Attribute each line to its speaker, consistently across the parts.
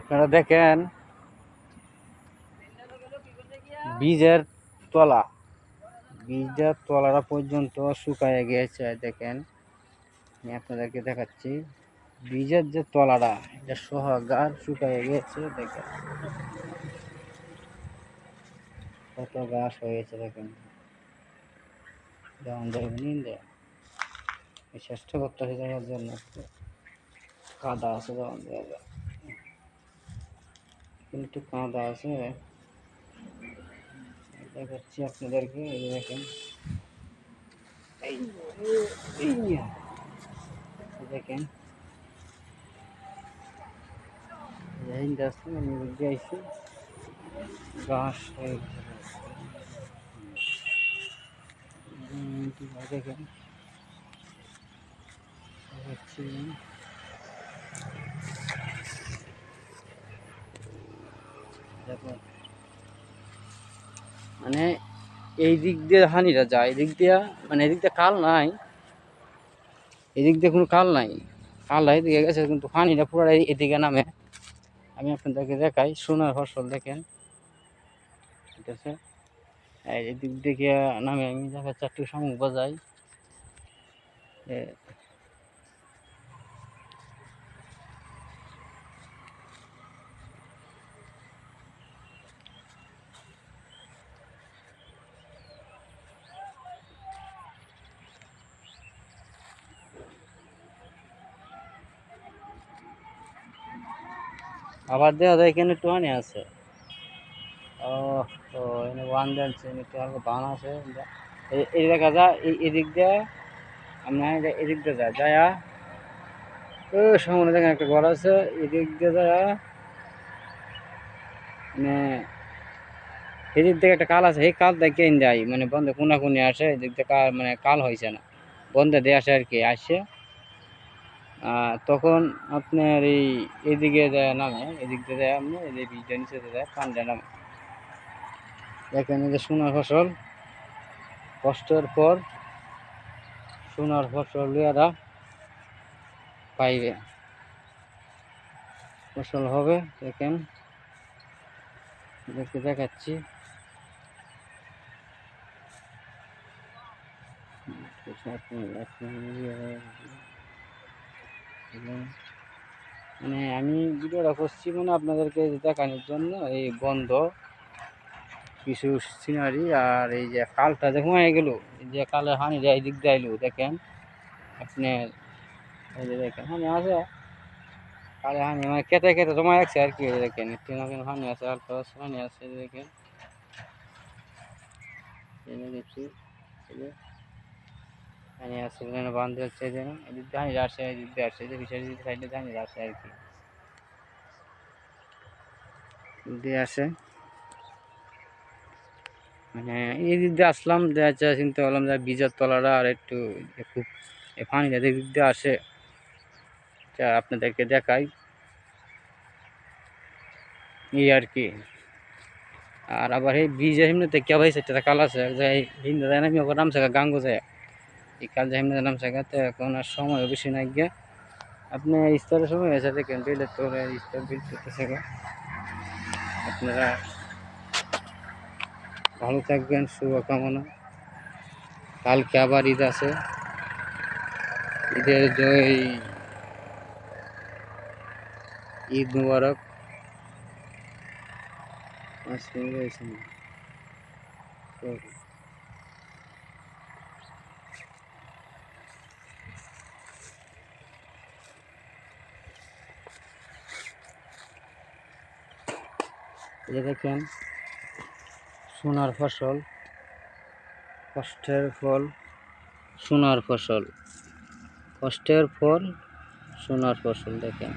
Speaker 1: আপনারা দেখেন, বীজের তলা, বীজের তলাটা পর্যন্ত শুকায় গিয়েছে, দেখেন। আমি আপনাদেরকে দেখাচ্ছি, বীজের যে তলাটা, এটা সহগার শুকায় গিয়েছে, দেখেন। কত গাছ হয়েছে, দেখেন। যেমন দেখবেন এই চেষ্টা করতেছে দেখার জন্য কাদা আছে, যেমন দেখা কিন্তু কাদা আছে। দেখাচ্ছি আপনাদেরকে এই দেখেন। দেখেন। ঘাস মানে এই দিক দিয়ে হানিটা যায় এদিক দিক দিয়ে মানে এদিক দিয়ে কাল নাই। এদিক দিয়ে কোনো কাল নাই। কাল নাই, এদিকে গেছে, কিন্তু হানিটা পুরো এদিকে নামে। আমি আপনাদেরকে দেখাই, সোনার ফসল দেখেন। ঠিক আছে? এদিক থেকে নামে, আমি দেখা চারটি শামুক বাজাই। আবার দেওয়া যায়, এখানে একটু হানি আছে ও তো এখানে ওয়ান ডান্স একটু হালকা বান আছে এই- দেখা যায় এই এদিক দিয়ে, আমরা এটা এদিক দিয়ে যায় যায়। ও, সামনে দেখেন একটা ঘর আছে, এদিক দিয়ে যায়। মানে এদিক থেকে একটা কাল আছে, এই কাল দেখে যাই? মানে বন্ধে কোনা কোনি আসে, এদিক থেকে মানে কাল হয়েছে না। বন্ধে দিয়ে আসে আর কি, আসে। তখন আপনার এই এদিকে যায় নামে, এদিক দিয়ে যায় আপনি এদিকে বীজটা নিচে যায় পানটা নামে। দেখেন এই যে সোনার ফসল, কষ্টের পর সোনার ফসল এরা পাইবে। ফসল হবে, দেখেন দেখতে দেখাচ্ছি। মানে আমি ভিডিওটা করছি মানে আপনাদেরকে দেখানোর জন্য, এই বন্ধ কিছু সিনারি আর এই যে কালটা যে হয়ে গেল যে কালের হানি এই দিক দিয়ে আইলো, দেখেন আপনি, এই যে দেখেন হানি আছে কালে হানি মানে কেটে কেটে জমা রাখছে আর কি দেখেন, একটু না কেন হানি আছে, আর তো হানি আছে দেখেন দেখছি হানি আছে এখানে হচ্ছে যে এদিক দিয়ে এই দিক সাইডে আর কি। দিয়ে আসে। মানে এই দিক দিয়ে আসলাম চিন্তা করলাম যে বীজের তলাটা আর একটু খুব দিক দিয়ে আসে। আপনাদেরকে দেখাই। এই আর কি। আর আবার এই বীজ এমনিতে কে সেটা কাল আছে যে হিন্দু যায় না আমি ওখানে নামছে গাঙ্গো যায় এই কাল যে এমনি নামছে তো এখন আর সময় বেশি নাই গিয়ে আপনি স্তরের সময় এসে দেখেন, বিলের তো স্তর বিল করতেছে গা। আপনারা ভালো থাকবেন, শুভকামনা। কালকে আবার ঈদ আছে। ঈদের জয়, ঈদ মুবারক। পাঁচ মিনিট হয়েছে না। Sorry. এই যে দেখেন, সোনার ফসল, কষ্টের ফল, সোনার ফসল, কষ্টের ফল, সোনার ফসল দেখেন।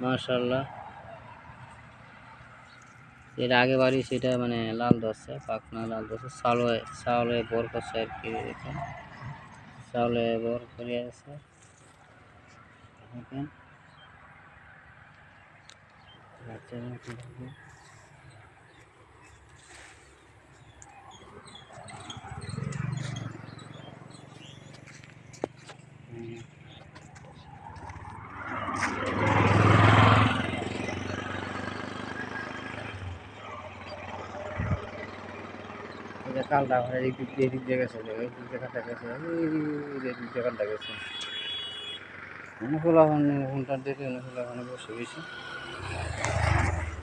Speaker 1: মাশাল্লাহ এর আগে বাড়ি সেটা মানে লাল ধরছে পাকনা লাল ধরছে চাউলে চাউলে বর করছে আর কি দেখেন। চাউলে বর করে আছে দেখেন। কালটা আমার এদিক দিয়ে এদিক দিয়ে গেছে এদিক দিয়ে কাটা গেছে এদিক দিয়ে কাটা গেছে। অনুকূল এখন ফোনটা দেখে অনুকূল এখন বসে গেছি।